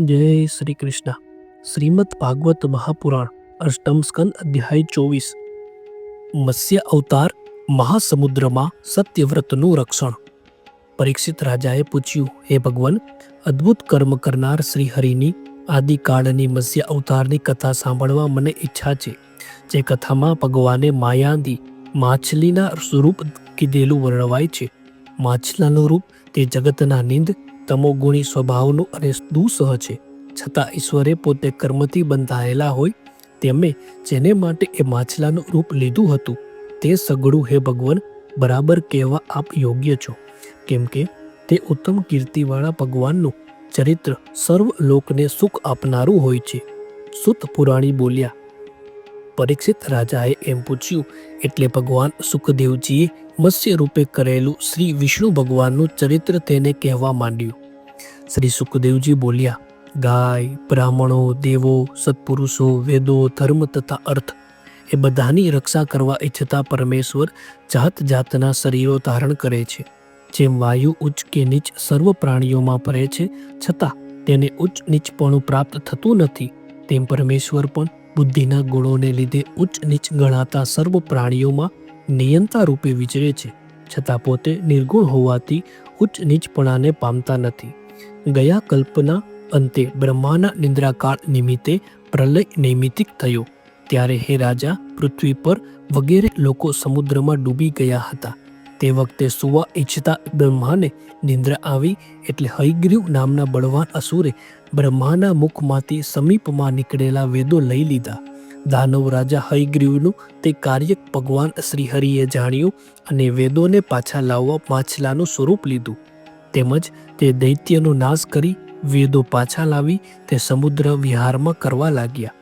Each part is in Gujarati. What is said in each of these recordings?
જય શ્રી કૃષ્ણ. શ્રીમદ ભાગવત મહાપુરાણ, અષ્ટમ સ્કંદ, અધ્યાય ચોવીસ. મત્સ્ય અવતાર મહાસમુદ્રમાં સત્યવ્રતનું રક્ષણ. પરીક્ષિત રાજાએ પૂછ્યું, હે ભગવાન, અદ્ભુત કર્મ કરનાર શ્રી હરિની આદિકાળની મત્સ્ય અવતારની કથા સાંભળવા મને ઈચ્છા છે. જે કથામાં ભગવાને માયાદી માછલીના સ્વરૂપ કીધેલું વર્ણવાય છે. માછલાનું રૂપ તે જગતના નિંદ તમોગુણી સ્વભાવનું અને દુઃસહ છે. છતાં ઈશ્વરે પોતે કર્મથી બંધાયેલા હોય તેમે જેને માટે એ માછલાનું રૂપ લીધું હતું, તે સગડું હે ભગવાન, બરાબર કહેવા આપ યોગ્ય છો. કેમ કે તે ઉત્તમ કીર્તિવાળા ભગવાનનું ચરિત્ર સર્વ લોકને સુખ આપનારું હોય છે. સુત પુરાણી બોલ્યા પરીક્ષિત રાજાએ એમ પૂછ્યું, એટલે ભગવાન સુખદેવજીએ મત્સ્ય રૂપે કરેલું શ્રી વિષ્ણુ ભગવાનનું ચરિત્ર તેને કહેવા માંડ્યું. શ્રી સુખદેવજી બોલ્યા, ગાય, બ્રાહ્મણો, દેવો, સત્પુરુષો, વેદો, ધર્મ તથા અર્થ, એ બધાની રક્ષા કરવા ઈચ્છતા પરમેશ્વર જાત જાતના શરીરો ધારણ કરે છે. જેમ વાયુ ઉચ્ચ કે નીચ સર્વ પ્રાણીઓમાં ફરે છે, છતાં તેને ઉચ્ચ નીચપણું પ્રાપ્ત થતું નથી. તેમ પરમેશ્વર પણ બુદ્ધિના ગુણોને લીધે ઉચ્ચ નીચ ગણાતા સર્વ પ્રાણીઓમાં નિયંતા રૂપે વિચરે છે. છતાં પોતે નિર્ગુણ હોવાથી ઉચ્ચ નીચપણાને પામતા નથી. ગયા કલ્પના અંતે બ્રહ્માના નિંદ્રાકાળ નિમિત્તે પ્રલય નૈમિતિક થયો. ત્યારે હે રાજા, પૃથ્વી પર વગેરે લોકો સમુદ્રમાં ડૂબી ગયા હતા. તે વખતે સુવા ઈચ્છતા બ્રહ્માને નિંદ્રા આવી એટલે હયગ્રીવ નામના બળવાન અસુરે બ્રહ્માના મુખમાંથી સમીપમાં નીકળેલા વેદો લઈ લીધા. દાનવ રાજા હયગ્રીવનું તે કાર્ય ભગવાન શ્રીહરિએ જાણ્યું અને વેદોને પાછા લાવવા માછલાનું સ્વરૂપ લીધું. તેમજ તે દૈત્યનો નાશ કરી વેદો પાછા લાવી તે સમુદ્ર વિહારમાં કરવા લાગ્યા.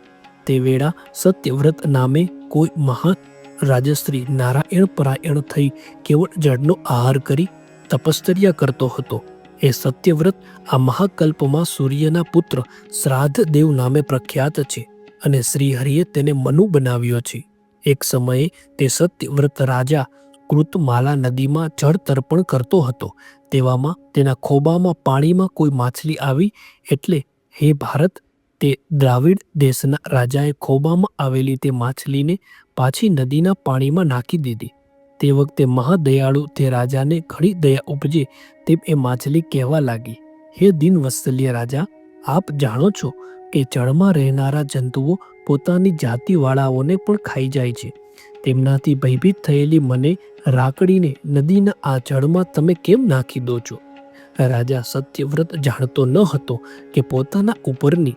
તે વેળા સત્યવ્રત નામે કોઈ મહાન રાજશ્રી નારાયણ પરાયણ થઈ કેવળ જળનો આહાર કરી તપશ્ચર્યા કરતો હતો. એ સત્યવ્રત આ મહાકલ્પમાં સૂર્યના પુત્ર શ્રાદ્ધ દેવ નામે પ્રખ્યાત છે અને શ્રીહરિએ તેને મનુ બનાવ્યો છે. એક સમયે તે સત્યવ્રત રાજા કૃતમાલા નદીમાં જળ તર્પણ કરતો હતો. તેવામાં તેના ખોબામાં પાણીમાં કોઈ માછલી આવી એટલે, હે ભારત તે દ્રાવિડ દેશના રાજાએ ખોબામાં આવેલી તે માછલીને પાછી નદીના પાણીમાં નાખી દીધી. તે વખતે મહાદયાળુ તે રાજાને ઘણી દયા ઉપજે તેમ એ માછલી કહેવા લાગી, હે દિન વત્સલ્ય રાજા, આપ જાણો છો કે જળમાં રહેનારા જંતુઓ પોતાની જાતિવાળાઓને પણ ખાઈ જાય છે. તેમનાથી ભયભીત થયેલી મને રાકડીને નદીના આ જળમાં તમે કેમ નાખી દો છો? રાજા સત્યવ્રત જાણતો ન હતો કે પોતાના ઉપરની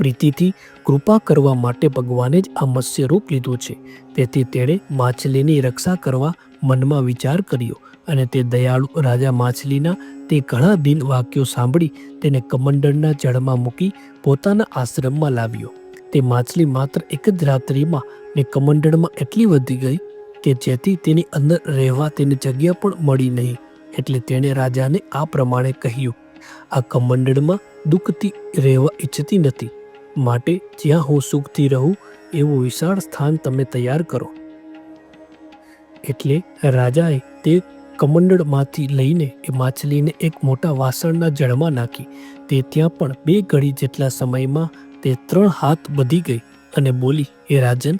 પ્રીતિથી કૃપા કરવા માટે ભગવાને જ આ મત્સ્ય રૂપ લીધું છે. તેથી તેણે માછલીની રક્ષા કરવા મનમાં વિચાર કર્યો અને તે દયાળુ રાજા માછલીના તે ઘણા દિન વાક્યો સાંભળી તેને કમંડળના જળમાં મૂકી પોતાના આશ્રમમાં લાવ્યો. તે માછલી માત્ર એક જ રાત્રિમાં ને કમંડળમાં એટલી વધી ગઈ કે જેથી તેની અંદર રહેવા તેને જગ્યા પણ મળી નહીં. એટલે તેણે રાજાને આ પ્રમાણે કહ્યું, આ કમંડળમાં દુઃખથી રહેવા ઈચ્છતી નથી. માટે જ્યાં હું સુખથી રહું, એવું વિશાળ સ્થાન તમે તૈયાર કરો. એટલે રાજાએ તે કમંડળમાંથી લઈને એ માછલીને એક મોટા વાસણના જળમાં નાખી. તે ત્યાં પણ બે ઘડી જેટલા સમયમાં તે ત્રણ હાથ બધી ગઈ અને બોલી એ રાજન,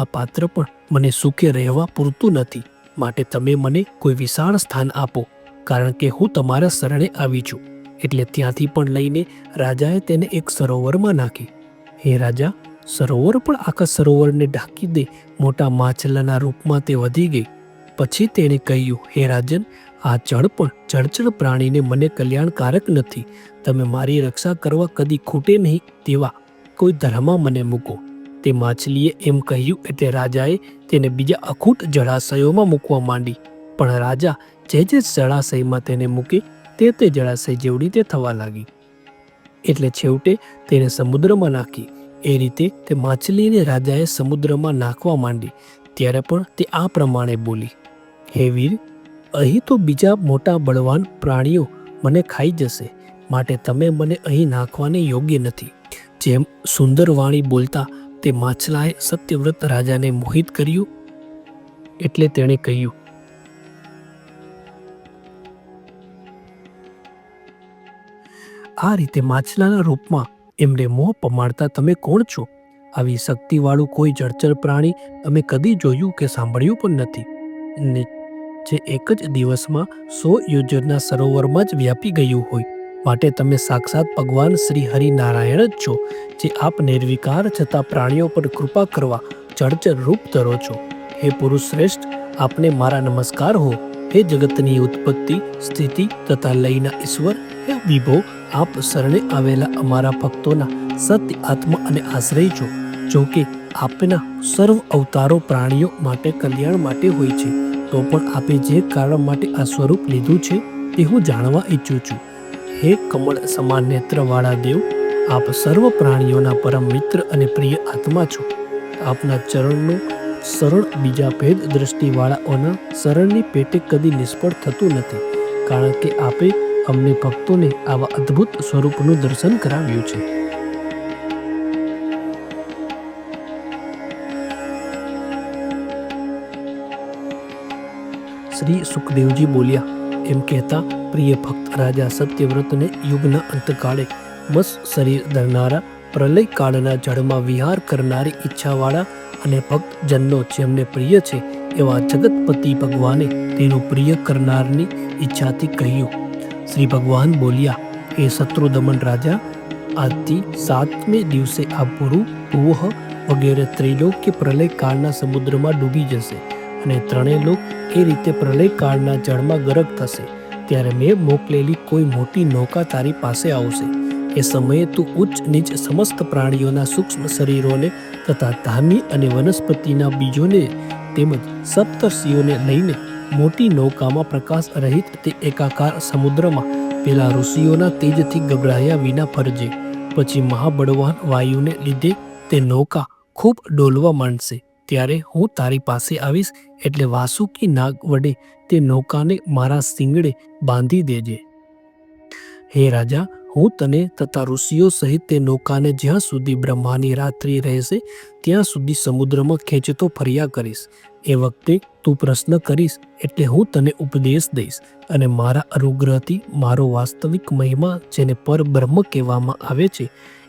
આ પાત્ર પણ મને સુખે રહેવા પૂરતું નથી. માટે તમે મને કોઈ વિશાળ સ્થાન આપો, કારણ કે હું તમારા શરણે આવી છું. એટલે ત્યાંથી પણ લઈને રાજાએ તેને એક સરોવરમાં નાખી. હે રાજા, સરોવર પણ આખા સરોવરને ઢાંકી દે, મોટા માછલાના રૂપમાં તે વધી ગઈ. પછી તેણે કહ્યું, હે રાજન, આ જળ પણ જળચર પ્રાણીને મને કલ્યાણકારક નથી. તમે મારી રક્ષા કરવા કદી ખૂટે નહીં તેવા કોઈ ધર્મમાં મને મૂકો. તે માછલીએ એમ કહ્યું એટલે રાજાએ તેને બીજા અખૂટ જળાશયોમાં મૂકવા માંડી. પણ રાજા જે જે જળાશયમાં તેને મૂકે તે તે જળાશય જેવડી તે થવા લાગી. એટલે છેવટે તેને સમુદ્રમાં નાખી. એ રીતે તે માછલીને રાજાએ સમુદ્રમાં નાખવા માંડી. ત્યારે પણ તે આ પ્રમાણે બોલી, હે વીર, અહીં તો બીજા મોટા બળવાન પ્રાણીઓ મને ખાઈ જશે. માટે તમે મને અહીં નાખવાને યોગ્ય નથી. જેમ સુંદર વાણી બોલતા તે માછલાએ સત્યવ્રત રાજાને મોહિત કર્યું. એટલે તેણે કહ્યું આ રીતે માછલાના રૂપમાં એમને મોહ પમાડતા તમે કોણ છો? આવી શક્તિવાળું કોઈ જળચર પ્રાણી અમે કદી જોયું કે સાંભળ્યું પણ નથી. જે એક જ દિવસમાં સો યોજનના સરોવરમાં જ વ્યાપી ગયું હોય. માટે તમે સાક્ષાત ભગવાન શ્રી હરિનારાયણ જ છો, જે આપ નિર્વિકાર છતાં પ્રાણીઓ પર કૃપા કરવા જળચર રૂપ ધરો છો. હે પુરુષ શ્રેષ્ઠ, આપને મારા નમસ્કાર હો. હે જગતની ઉત્પત્તિ, સ્થિતિ તથા લયના ઈશ્વર હે વિભો, આપ શરણે આવેલા અમારા ભક્તોના સત્ય આત્મા અને આશ્રય છો જો કે આપના સર્વ અવતારો પ્રાણીઓ માટે કલ્યાણ માટે હોય છે. તો પણ આપે જે કારણ માટે આ સ્વરૂપ લીધું છે તે હું જાણવા ઈચ્છું છું. હે કમળ સમાન નેત્રવાળા દેવ, આપ સર્વ પ્રાણીઓના પરમ મિત્ર અને પ્રિય આત્મા છો. આપના ચરણનું સરળ બીજા ભેદ દ્રષ્ટિવાળાઓના શરણની પેટે કદી નિષ્ફળ થતું નથી, કારણ કે આપે અમને ભક્તોને આવા અદ્ભુત સ્વરૂપનું દર્શન કરાવ્યું છે. શ્રી સુખદેવજી બોલ્યા, એમ કહેતા પ્રિય ભક્ત રાજા સત્યવ્રતને યુગના અંતકાળે મસ શરીર ધરનારા પ્રલય કાળના જળમાં વિહાર કરનારી ઈચ્છાવાળા અને ભક્તજનનો જેમને પ્રિય છે એવા જગતપતિ ભગવાને તેનું પ્રિય કરનારની ઈચ્છાથી કહ્યું. શ્રી ભગવાન બોલ્યા એ શત્રુદમન રાજા, આજથી સાતમે દિવસે આ પુરુ પૂહ વગેરે ત્રિલોક્ય પ્રલય કાળના સમુદ્રમાં ડૂબી જશે અને ત્રણેય લોક એ રીતે પ્રલય કાળના જળમાં ગરક થશે. ત્યારે મેં મોકલેલી કોઈ મોટી નૌકા તારી પાસે આવશે. એ સમયે તું ઉચ્ચ નીચ સમસ્ત પ્રાણીઓના સૂક્ષ્મ શરીરોને તથા ધાની અને વનસ્પતિના બીજોને તેમજ સપ્તર્ષિઓને લઈને મોટી નૌકામાં પ્રકાશ રહિત તે એકાકાર સમુદ્રમાં પેલા ઋષિઓના તેજથી ગભરાયા વિના ફરજે. પછી મહાબળવાન વાયુને લીધે તે નૌકા ખૂબ ડોલવા માંડશે. ત્યારે હું તારી પાસે આવીશ એટલે વાસુકી નાગ વડે તે નૌકાને મારા સિંગડે બાંધી દેજે. હે રાજા હું તને તથા ઋષિઓ સહિત તે નૌકાને જ્યાં સુધી બ્રહ્માની રાત્રિ રહેશે, ત્યાં સુધી સમુદ્રમાં ખેંચતો ફર્યા કરીશ. એ વખતે તું પ્રશ્ન કરીશ, એટલે હું તને ઉપદેશ દઈશ અને મારા અનુગ્રહથી મારો વાસ્તવિક મહિમા, જેને પરબ્રહ્મ કહેવામાં આવે છે,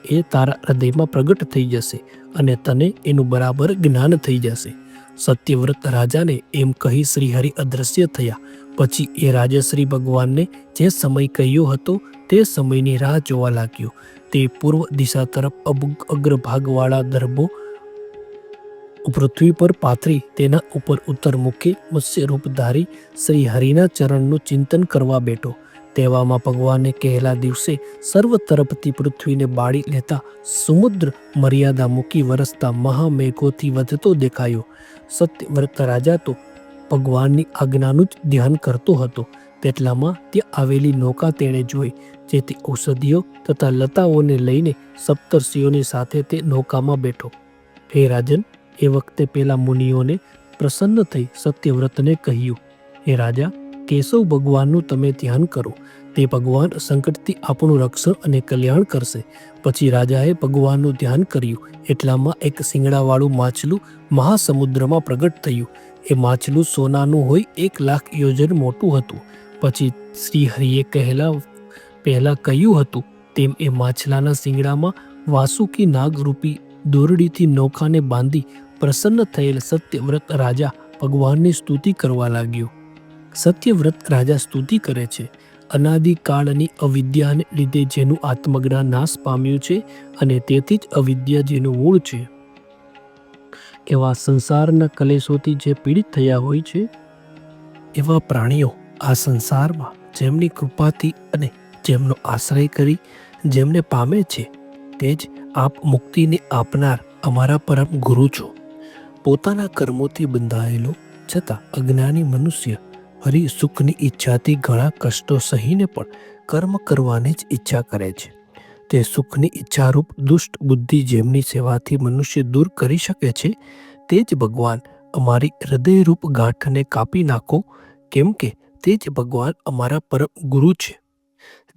એ તારા હૃદયમાં પ્રગટ થઈ જશે અને તને એનું બરાબર જ્ઞાન થઈ જશે. સત્યવ્રત રાજાને એમ કહી શ્રીહરિ અદ્રશ્ય થયા પછી એ રાજશ્રી ભગવાનને જે સમય કહ્યો હતો તે સમયની રાહ જોવા લાગ્યો. તે પૂર્વ દિશા તરફ અગ્રભાગવાળા દરબો પૃથ્વી પર પાથરી તેના ઉપર ઉત્તર મુખે મત્સ્યરૂપ ધારી શ્રી હરિના ચરણનું ચિંતન કરવા બેઠો. તેવામાં ભગવાને કહેલા દિવસે સર્વ તરફથી પૃથ્વીને બાળી લેતા સમુદ્ર મર્યાદા મૂકી વરસતા મહામેઘોથી વધતો દેખાયો. સત્યવ્રત રાજા તો ભગવાનની આજ્ઞાનું જ ધ્યાન કરતો હતો. તેટલામાં ત્યાં આવેલી નૌકા તેણે જોઈ, જેથી ઔષધિઓ તથા લતાઓને લઈને સપ્તર્ષિઓની સાથે તે નૌકામાં બેઠો. હે રાજન, એ વખતે પેલા મુનિઓને પ્રસન્ન થઈ સત્યવ્રતને કહ્યું, હે રાજા, કેશવ ભગવાનનું તમે ધ્યાન કરો. તે ભગવાન સંકટથી આપણું રક્ષણ અને કલ્યાણ કરશે. પછી રાજાએ ભગવાનનું ધ્યાન કર્યું. એટલામાં એક શિંગડાવાળું માછલું મહાસમુદ્રમાં પ્રગટ થયું. એ માછલું સોનાનું હોય, એક લાખ યોજન મોટું હતું. પછી શ્રી હરિએ કહેલા, પહેલાં કહ્યું હતું, તેમ એ માછલાના શિંગડામાં વાસુકી નાગરૂપી દોરડીથી નૌકાને બાંધી પ્રસન્ન થયેલ સત્યવ્રત રાજા ભગવાનની સ્તુતિ કરવા લાગ્યો. સત્યવ્રત રાજા સ્તુતિ કરે છે. અનાદિકાળની અવિદ્યાને લીધે જેનું આત્મજ્ઞાન નાશ પામ્યું છે અને તેથી જ અવિદ્યા જેનું મૂળ છે. એવા સંસારના કલેશોથી જે પીડિત થયા હોય છે, એવા પ્રાણીઓ આ સંસારમાં જેમની કૃપાથી અને જેમનો આશ્રય કરી જેમને પામે છે, તે જ આપ મુક્તિને આપનાર અમારા પરમ ગુરુ છો. પોતાના કર્મોથી બંધાયેલો, છતાં અજ્ઞાની મનુષ્ય હરી સુખની ઈચ્છાથી ઘણા કષ્ટો સહીને પણ કર્મ કરવાની જ ઈચ્છા કરે છે. તે સુખની ઈચ્છારૂપ દુષ્ટ બુદ્ધિ જેમની સેવાથી મનુષ્ય દૂર કરી શકે છે, તે જ ભગવાન અમારી હૃદયરૂપ ગાંઠને કાપી નાખો, કેમ કે તે જ ભગવાન અમારા પરમ ગુરુ છે.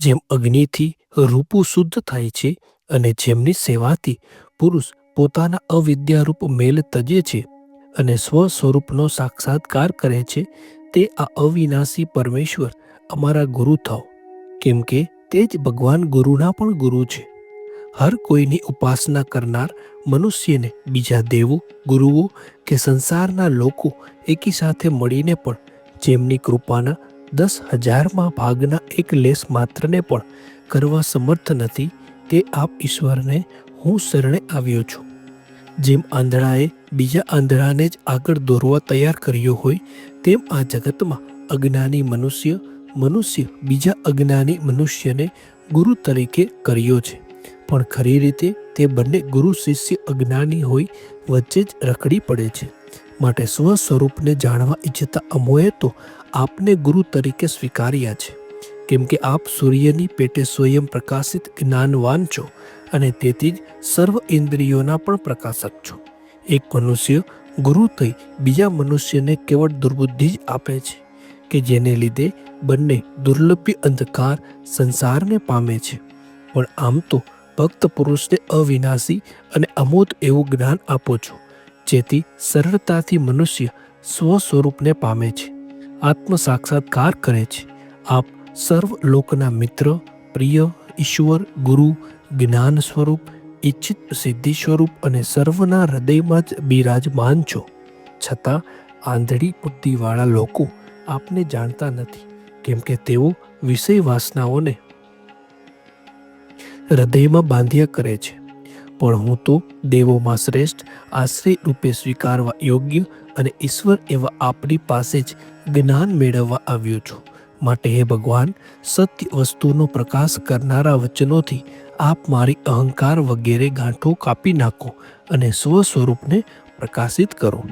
જેમ અગ્નિથી રૂપું શુદ્ધ થાય છે અને જેમની સેવાથી પુરુષ પોતાના અવિદ્યારૂપ મેલ તજે છે અને સ્વ સ્વરૂપનો સાક્ષાત્કાર કરે છે, તે આ અવિનાશી પરમેશ્વર અમારા ગુરુ થાવ કેમ કે તે જ ભગવાન ગુરુના પણ ગુરુ છે. હર કોઈની ઉપાસના કરનાર મનુષ્યને બીજા દેવો, ગુરુઓ કે સંસારના લોકો એકી સાથે મળીને પણ જેમની કૃપાના દસ હજારમાં ભાગના એક લેસ માત્રને પણ કરવા સમર્થ નથી, તે આપ ઈશ્વરને હું શરણે આવ્યો છું. જેમ આંધળાએ બીજા આંધળાને જ આગળ દોરવા તૈયાર કર્યો હોય, તેમ આ જગતમાં અજ્ઞાની મનુષ્ય મનુષ્ય બીજા અજ્ઞાની મનુષ્યને ગુરુ તરીકે કર્યો છે. પણ ખરી રીતે તે બંને ગુરુ શિષ્ય અજ્ઞાની હોય વચ્ચે જ રખડી પડે છે. માટે સ્વ સ્વરૂપને જાણવા ઈચ્છતા અમોએ તો આપને ગુરુ તરીકે સ્વીકાર્યા છે. કેમ કે આપ સૂર્યની પેટે સ્વયં પ્રકાશિત જ્ઞાનવાન છો અને તેથી જ સર્વ ઇન્દ્રિયોના પણ પ્રકાશક છો. એક મનુષ્ય ગુરુ થઈ બીજા મનુષ્યને કેવળ દુર્બુદ્ધિ જ આપે છે, કે જેને લીધે બંને દુર્લભ્ય અંધકાર સંસારને પામે છે. પણ આમ તો ભક્ત પુરુષને અવિનાશી અને અમોદ એવું જ્ઞાન આપો છો, જેથી સરળતાથી મનુષ્ય સ્વ સ્વરૂપને પામે છે આત્મ સાક્ષાત્કાર કરે છે. આપ સર્વ લોકના મિત્ર, પ્રિય, ઈશ્વર, ગુરુ, જ્ઞાન સ્વરૂપ, ઈચ્છિત સિદ્ધિ સ્વરૂપ અને સર્વના હૃદયમાં જ બિરાજમાન છો. છતાં આંધળી બુદ્ધિવાળા લોકો આપને જાણતા નથી. કેમ કે તેઓ વિષય વાસનાઓને હૃદયમાં બાંધ્યા કરે છે. પણ હું તો દેવોમાં શ્રેષ્ઠ, આશ્રય રૂપે સ્વીકારવા યોગ્ય અને ઈશ્વર એવા આપણી પાસે જ જ્ઞાન મેળવવા આવ્યો છું. માટે હે ભગવાન, સત્ય વસ્તુનો પ્રકાશ કરનારા વચનોથી આપ મારી અહંકાર વગેરે ગાંઠો કાપી નાખો અને સ્વ સ્વરૂપને પ્રકાશિત કરો.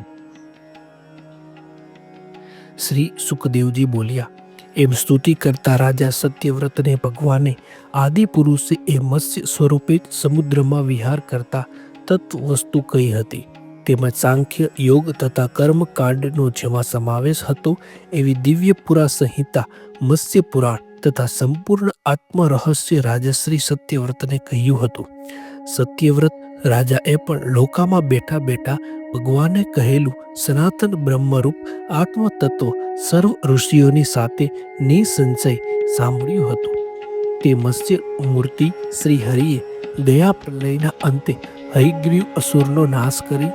શ્રી સુખદેવજી બોલ્યા એમ સ્તુતિ કરતા રાજા સત્યવ્રતને ભગવાને આદિપુરુષે એ મત્સ્ય સ્વરૂપે જ સમુદ્રમાં વિહાર કરતા તત્વ વસ્તુ કહી હતી. તેમજ સાંખ્ય, યોગ તથા કર્મકાંડનો જેમાં સમાવેશ હતો, એવી દિવ્ય પુરા સંહિતા, મત્સ્ય પુરાણ તથા સંપૂર્ણ આત્મ રહસ્ય રાજશ્રી સત્યવ્રતને કહ્યું હતું. સત્યવ્રત રાજાએ પણ લોકામાં બેઠા બેઠા ભગવાને કહેલું સનાતન બ્રહ્મરૂપ આત્મતત્વ સર્વ ઋષિઓની સાથે નિસંશય સાંભળ્યું હતું. તે મત્સ્ય મૂર્તિ શ્રી હરિએ દયા પ્રલયના અંતે હૈગ્રીવ અસુરનો નાશ કરી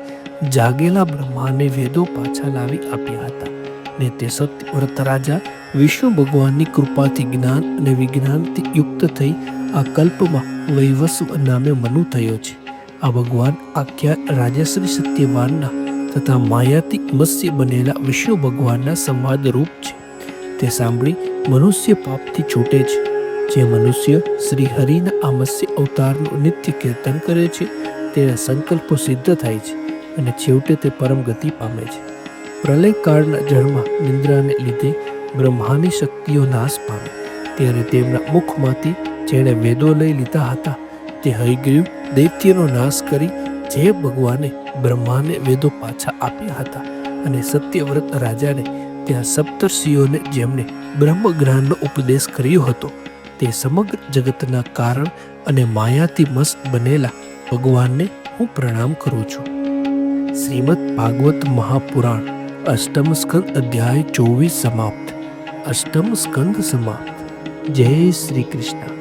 જાગેલા બ્રહ્માને વેદો પાછા લાવી આપ્યા હતા ને તે સત્યવ્રત રાજા વિષ્ણુ ભગવાનની કૃપાથી જ્ઞાન અને વિજ્ઞાનથી યુક્ત થઈ આ કલ્પમાં વૈવસ્વ નામે મનુ થયો છે. આ ભગવાન આખ્યા રાજશ્રી સત્યવાનના તથા માયાતિક મત્સ્ય બનેલા વિષ્ણુ ભગવાનના સંવાદ રૂપ છે. તે સાંભળી મનુષ્ય પાપથી છૂટે છે. જે મનુષ્ય શ્રી હરિના આ મત્સ્ય અવતારનું નિત્ય કીર્તન કરે છે, તેના સંકલ્પો સિદ્ધ થાય છે અને છેવટે તે પરમ ગતિ પામે છે. પ્રલયકાળના જળમાં નિંદ્રાને લીધે બ્રહ્માની શક્તિઓ નાશ પામે. ત્યારે તેમના મુખમાંથી જેણે વેદો લઈ લીધા હતા, તે હયગ્રીવ દૈત્યનો નાશ કરી જે ભગવાને બ્રહ્માને વેદો પાછા આપ્યા હતા અને સત્યવ્રત રાજાને ત્યાં સપ્તર્ષિઓને બ્રહ્મ જ્ઞાનનો ઉપદેશ કર્યો હતો, તે સમગ્ર જગતના કારણ અને માયાથી મસ્ત બનેલા ભગવાનને હું પ્રણામ કરું છું. શ્રીમદ ભાગવત મહાપુરાણ, અષ્ટમ સ્કંદ અધ્યાય ચોવીસ સમાપ્ત. અષ્ટમ સ્કંદ સમાપ્ત. જય શ્રી કૃષ્ણ.